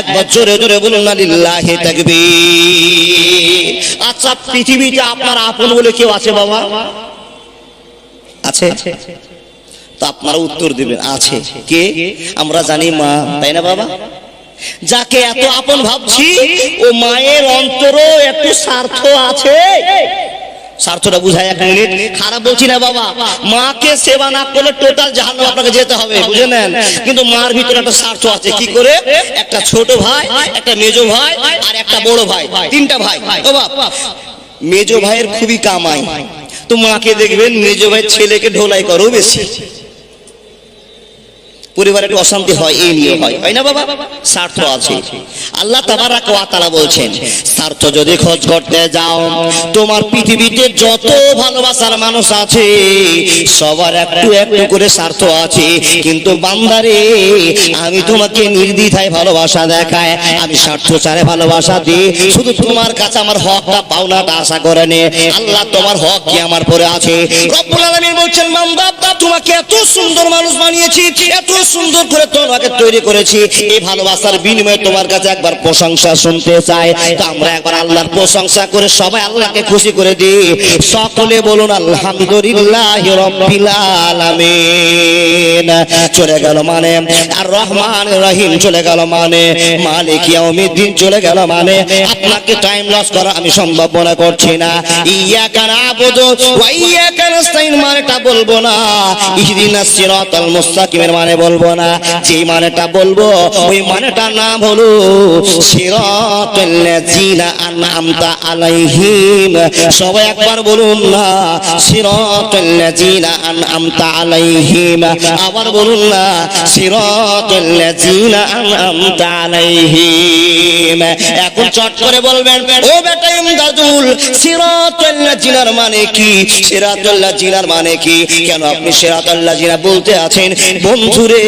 এক বছরে জোরে বলুন না লিল্লাহি তাকবীর। আচ্ছা পৃথিবীতে আপনার আপন বলে কেউ আছে বাবা? আছে। তো আপনারা উত্তর দিবেন, আছে। কে? আমরা জানি মা, তাই না বাবা? যাকে এত আপন ভাবছি, ও মায়ের অন্তরও একটু স্বার্থ আছে। স্বার্থটা বুঝায় এক মিনিট। খারাপ বলছি না বাবা। মাকে সেবা না করলে টোটাল জাহান্ন আপনাকে যেতে হবে, বুঝে নেন? কিন্তু মার ভিতরে একটা স্বার্থ আছে। কি করে? একটা ছোট ভাই, একটা মেজো ভাই আর একটা বড় ভাই। তিনটা ভাই। ও মেজ মেজো ভাইয়ের খুবই কামাই। তো মাকে দেখবেন মেজো ভাইয়ের ছেলেকে ঢোলাই করো বেশি। পরিবারে একটু অশান্তি হয়, এই নিয়ে হয়। হয় না বাবা? স্বার্থ আছে। আল্লাহ ওয়া তাআলা বলছেন, স্বার্থ যদি খোঁজ করতে যাও, তোমার পৃথিবীতে যত ভালোবাসার মানুষ আছে, সবার একটু একটু করে স্বার্থ আছে। কিন্তু বান্দারে, আমি তোমাকে নির্দ্বিধায় ভালোবাসা দেখায়, আমি স্বার্থ চারে ভালোবাসা দিই। শুধু তোমার কাছে আমার হকটা পাওনাটা আশা করে নে। আল্লাহ তোমার হক কি আমার পরে আছে? রব্বুল আলামিন বলছেন মামদা তোমাকে এত সুন্দর মানুষ বানিয়েছি, এত সুন্দর করে তোমাকে তৈরি করেছি। এই ভালোবাসার বিনিময়ে তোমার কাছে একবার প্রশংসা শুনতে চাই। তো আমরা একবার আল্লাহর প্রশংসা করে সবাই আল্লাহকে খুশি করে দিই। সকলে বলুন, আলহামদুলিল্লাহ রব্বিল আলামিন। চলে গেল মানে। আর রহমান রহিম চলে গেল মানে। মালিক ইয়াউমিদ্দিন চলে গেল মানে। আপনাকে টাইম লস করা আমি সম্ভব মনে করছি না। ইয়াকা নাবুদু ওয়া ইয়াকা নাস্তাইন মানেটা বলব না। ইহদিনাস সিরাতাল মুস্তাকিমের মানে বলব না। যে মানেটা বলব, ওই মানেটা নাম হলো সিরাতাল লাযিনা আনআমতা আলাইহিম। সবাই একবার বলুন না, সিরাতাল লাযিনা আনআমতা আলাইহিম। আবার বলুন না আলাইহিম। এখন চট করে বলবেন, ও বেটা ইমদাদুল, সিরাতাল লাযিনার মানে কি? মানে কি? কেন আপনি সিরাতাল লাযিনা বলতে আছেন? বন্ধুরে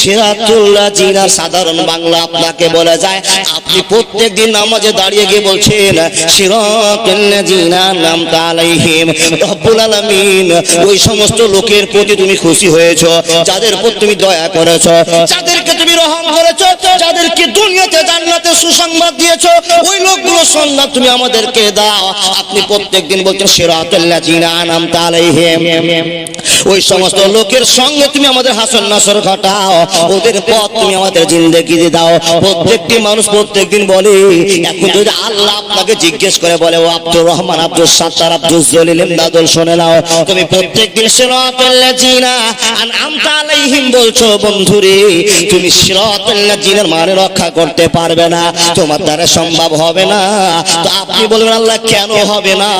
সিরাতুল্লাহ জিনা সাধারণ বাংলা আপনাকে বলা যায়, আপনি প্রত্যেকদিন নামাজে দাঁড়িয়ে গিয়ে বলছেন সিরাতুল্লাহ জিনা নাম তালাইহিম রব্বুল আলামিন, ওই সমস্ত লোকের প্রতি তুমি খুশি হয়েছো যাদের প্রতি তুমি দয়া করেছ, যাদেরকে তুমি রহম করেছ, যাদেরকে দুনিয়াতে, জান্নাতে সুসংবাদ দিয়েছ, ওই লোকগুলো সন্ধান তুমি আমাদেরকে দাও। আপনি প্রত্যেকদিন বলছেন সিরাতুল্লাহ জিনা নাম তালাইহিম ওই সমস্ত লোকের সঙ্গে তুমি আমাদের হাসন নাসর ঘটাও, ওদের পথ তুমি আমাদের জিন্দেগি দাও প্রত্যেকটি মানুষ প্রত্যেকদিন বলে, এখন যদি আল্লাহ আপনাকে জিজ্ঞেস করে বলে, ও আব্দুর রহমান আব্দুল সাত্তার আব্দুল জলিল, ইমদাদুল, শুনে নাও। তুমি প্রত্যেকদিন সিরাতাল্লাহ জিনা আন আমতা আলাইহিম বলছো, বন্ধুরে, তুমি সিরাতাল্লাহ জিনার মানে রক্ষা করতে পারবে না, তোমার দ্বারা সম্ভব হবে না। তো আপনি বলবেন, আল্লাহ, কেন হবে না?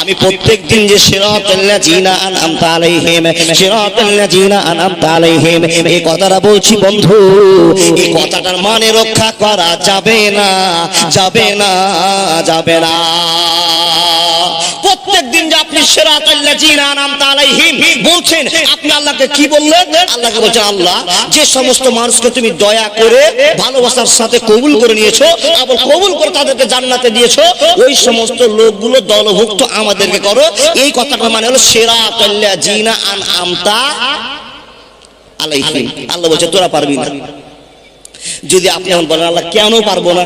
আমি প্রত্যেকদিন যে সিরাতাল্লাহ জিনা আন আমতা আলাইহিম জিনা আন আমতা আলাইহিম এই কথাটা বলছি, বন্ধু এই কথাটার মানে রক্ষা করা যাবে না যাবে না যাবে না। যে সমস্ত মানুষকে তুমি দয়া করে, ভালোবাসার সাথে কবুল করে নিয়েছো আবার কবুল করে তাদেরকে জান্নাতে দিয়েছ, ওই সমস্ত লোকগুলো দলভুক্ত আমাদেরকে করো। এই কথাটা মানে হলো সিরাতাল্লাহ জিনা আন আমতা আলাইহিম। আল্লাহ বলছে, তোরা পারবি না। যদি আপনি এমন বলেন, আল্লাহ, কেন পারব না?